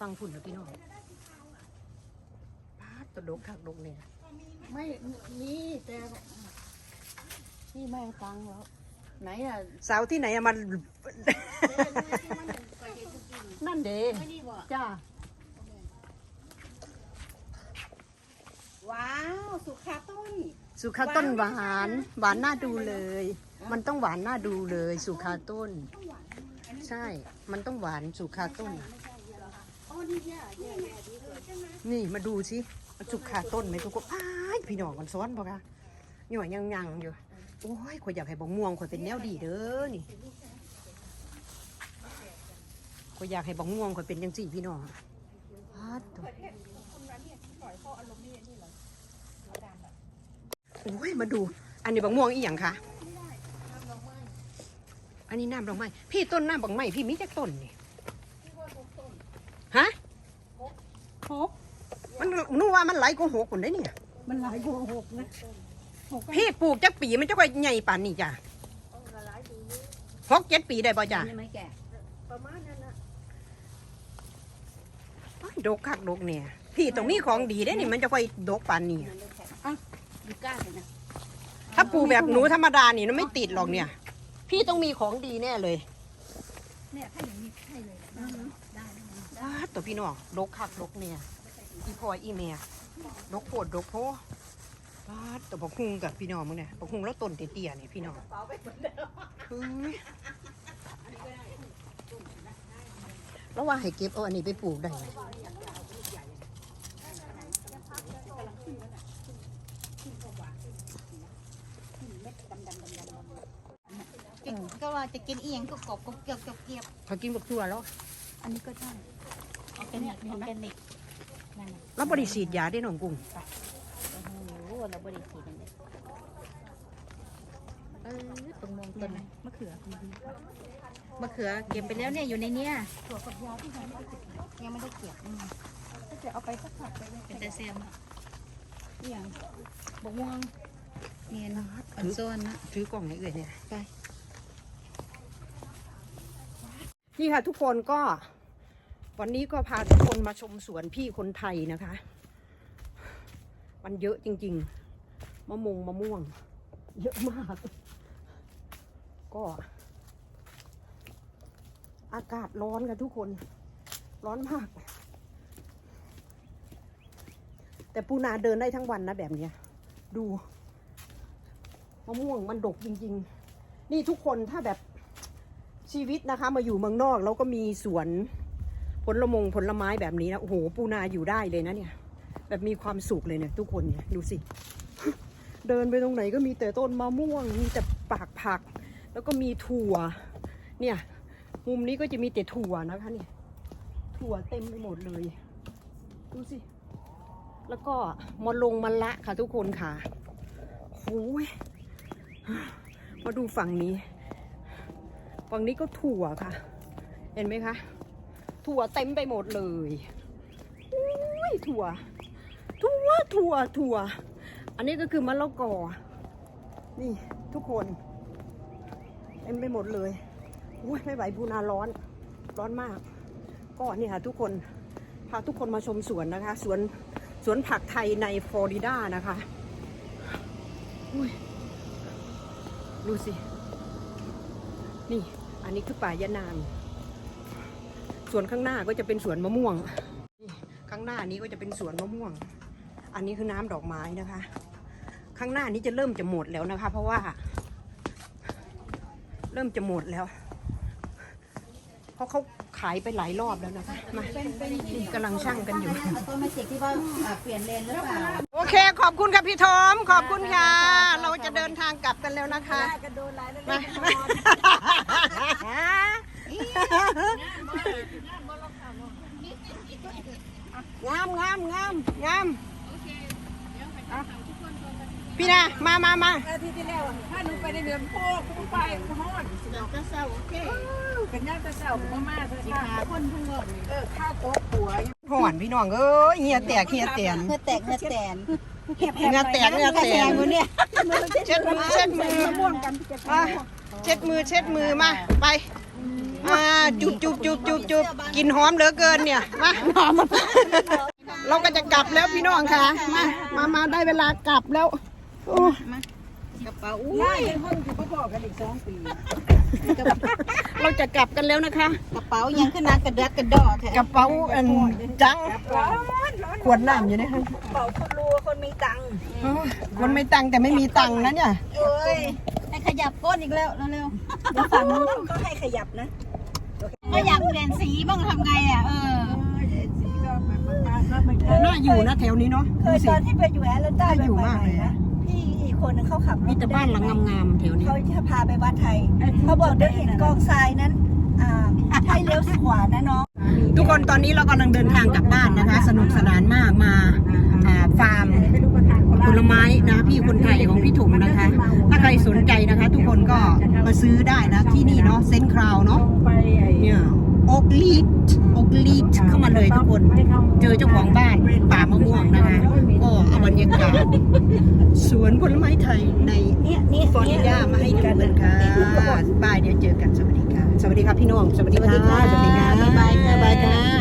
ฟังฝุ่นนะพี่น้องปาดตัวดกคักดกเนี่ยไม่มีแต่นี่แม่งตังแล้ว ไหนอะสาวที่ไหนอะมัน นั่นเด้ไม่นี่บ่จ้าว้าว สุขาต้น สุขาต้นหวาน หวานน่าดูเลย มันต้องหวานน่าดูเลย สุขาต้น ใช่ มันต้องหวานสุขาต้นอ๋อ นี่มาดูสิมันสุขาต้นไหมทุกคนอ้ายพี่น้องกันซ้อนปะคะหน่อยยังยังอยู่ โอ้ยข่อยอยากให้บกม่วงข่อยเป็นแนวดีเด้อนี่ข่อยอยากให้บกม่วงข่อยเป็นยังสี่พี่น้องปาดตัวโอ้ยมาดู อันนี้บกม่วงอีหยังคะอันนี้น้ำดอกไม้พี่ต้นน้ำดอกไม้พี่มีจักต้นนี่ฮะ หก มันนู ว่ามันไหลกว่าหกคนได้เนี่ยมันหลายกว่าหกนะหกพี่ปลูกจักปีมันจะค่อยใหญ่ป่านนี้จ้ะหกเจ็ดปีได้ป่ะจ้ะใช่ไหมแกประมาณนั้นนะโอ้ยดกคักดกเนี่ย พี่ตรงนี้ของดีได้นี่มันจะค่อยดกป่านนี้ดูก้าเลยนะถ้าปลูกแบบหนูธรรมดานี่มันไม่ติดหรอกเนี่ย พี่ต้องมีของดีแน่เลยเนี่ยถ้าอย่างนี้ใช่เลยได้ได้ อ้าตัวพี่น้องดกคักดกเนี่ย อีพอยอีเมียดกโพดดกโพอ้าตัวปกคุงกับพี่น้องมึงเนี่ยปกคุงแล้วต้นเตี้ยๆเนี่ยพี่น้องเฮ้ยแล้วว่าให้เก็บเอาอันนี้ไปปลูกได้ไหมก็ว่าจะกินอีหยังก็กรอบก็เกลียวเกลียวพอกินกับตัวแล้ว อันนี้ก็ได้ออร์แกนิกออร์แกนิก นั่นน่ะแล้วบริสีดยาได้หนองกุ้งโอ้โหเราบริสุทธิ์กันเลยเออตรงมงต้นมะเขือมะเขือเก็บไปแล้วเนี่ยอยู่ในเนี้ยถั่วฝักยาวที่ยังไม่ได้เก็บยังไม่ได้เก็บอืมก็จะเอาไปสักผักไปเลยเป็นแต่แซมอะนี่อย่างบกม่วงเนียนอ่อนโซนนะถือกล่องให้เอื่อยเนี่ยไป นี่ค่ะทุกคนก็ วันนี้ก็พาทุกคนมาชมสวนพี่คนไทยนะคะ มันเยอะจริง ๆ มะมงมะม่วง เยอะมาก ก็ อากาศร้อนค่ะทุกคน ร้อนมาก แต่ปูนาเดินได้ทั้งวันนะแบบเนี้ย ดู มะม่วงมันดกจริง ๆ นี่ทุกคนถ้าแบบชีวิตนะคะ มาอยู่เมืองนอกแล้วก็มีสวน ผลมงผลไม้แบบนี้นะโอ้โหปูนาอยู่ได้เลยนะเนี่ย แบบมีความสุขเลยเนี่ยทุกคนเนี่ยดูสิ เดินไปตรงไหนก็มีแต่ต้นมะม่วง มีแต่ปากผัก แล้วก็มีถั่ว เนี่ย มุมนี้ก็จะมีแต่ถั่วนะคะเนี่ยถั่วเต็มไปหมดเลย ดูสิ แล้วก็มะลงมะละค่ะทุกคนค่ะโอ้ยมาดูฝั่งนี้ ฝั่งนี้ก็ถั่วค่ะ เห็นไหมคะ ถั่วเต็มไปหมดเลยอุ้ยถั่ว ถั่ว ถั่ว ถั่ว อันนี้ก็คือมะละกอ นี่ทุกคน เต็มไปหมดเลยอุ้ยไม่ไหวพูนาร้อน ร้อนมาก ก็นี่ค่ะทุกคน พาทุกคนมาชมสวนนะคะ สวนสวนผักไทยในฟลอริดานะคะอุ้ยดูสิ นี่ อันนี้คือป่ายะนาง ส่วนข้างหน้าก็จะเป็นสวนมะม่วงนี่ข้างหน้านี้ก็จะเป็นสวนมะม่วง อันนี้คือน้ำดอกไม้นะคะ ข้างหน้านี้จะเริ่มจะหมดแล้วนะคะ เพราะว่า เริ่มจะหมดแล้ว เพราะเขาขายไปหลายรอบแล้วนะคะ มานี่กำลังช่างกันอยู่ ต้นไม้เสกที่ว่าอ่าเปลี่ยนเลนหรือเปล่า โอเค ขอบคุณค่ะพี่ทอม ขอบคุณค่ะ เราจะเดินทางกลับกันแล้วนะคะกระโดดหลายแล้วมา งามงามงามงามพี่นะมามามาอาทิตย์ที่แล้วถ้าหนูไปในเดือนโพกหนูไปฮอดเราก็เศร้าโอเคเป็นย่างแต่เช้าผมมาเถอะสิค่ะหาคนเพิ่งงอกเออข้าวโต๊ะหัวหอนพี่น้องเอ้ยเฮียแตกเฮียแตนเพื่อแตกเพื่อแตนเฮียแตกเฮียแตนมือเนี่ยเช็ดมือเช็ดมือม่วงกันจะมาเช็ดมือเช็ดมือมาไป อ่าจุบจุบจุบจุบจุบกินหอมเหลือเกินเนี่ยมาหอมเราก็จะกลับแล้วพี่น้องค่ะ มามามาได้เวลากลับแล้วโอ้กระเป๋าอุ้ได้ยห้องคือพ่อกันอีกสองปี เราจะกลับกันแล้วนะคะ กระเป๋ายังขึ้นนักกระเดัดกระดอแท้กระเป๋าอันจังขวดน้ำอยู่เนี่ยเป่าคนรู้คนมีตังค์คนไม่ตังค์แต่ไม่มีตังค์นะเนี่ยเอ้ยให้ขยับก้นอีกแล้วเร็วแล้วฝั่งนู้นก็ให้ขยับนะๆ ก็อยากเปลี่ยนสีบ้างทำไงอะเออน่าอยู่นะแถวนี้เนาะเคยตอนที่ไปอยู่แอตแลนตานะ พี่อีกคนนึงเขาขับมีแต่บ้านหลังงามๆแถวนี้ เขาจะพาไปวัดไทยเขาบอกเดินเห็นกองทรายนั้นอ่าให้เลี้ยวขวานะน้องทุกคนตอนนี้เรากำลังเดินทางกลับบ้านนะคะ สนุกสนานมากมาอ่าฟาร์มผลไม้นะพี่คนไทยของพี่ถุงนะ ซื้อได้นะที่นี่เนาะเซนคราวเนาะเนี่ยโอกลีดโอกลีดเข้ามาเลยทุกคน เจอเจ้าของบ้านป่ามะม่วงนะคะก็เอาบรรยากาศสวนผลไม้ไทยในเนี่ยเนี่ยฟอร์นิยามาให้ดูกันค่ะบายเดี๋ยวเจอกันสวัสดีค่ะ สวัสดีครับพี่น้องสวัสดีค่ะสวัสดีค่ะบ๊ายบายค่ะบ๊ายบายค่ะ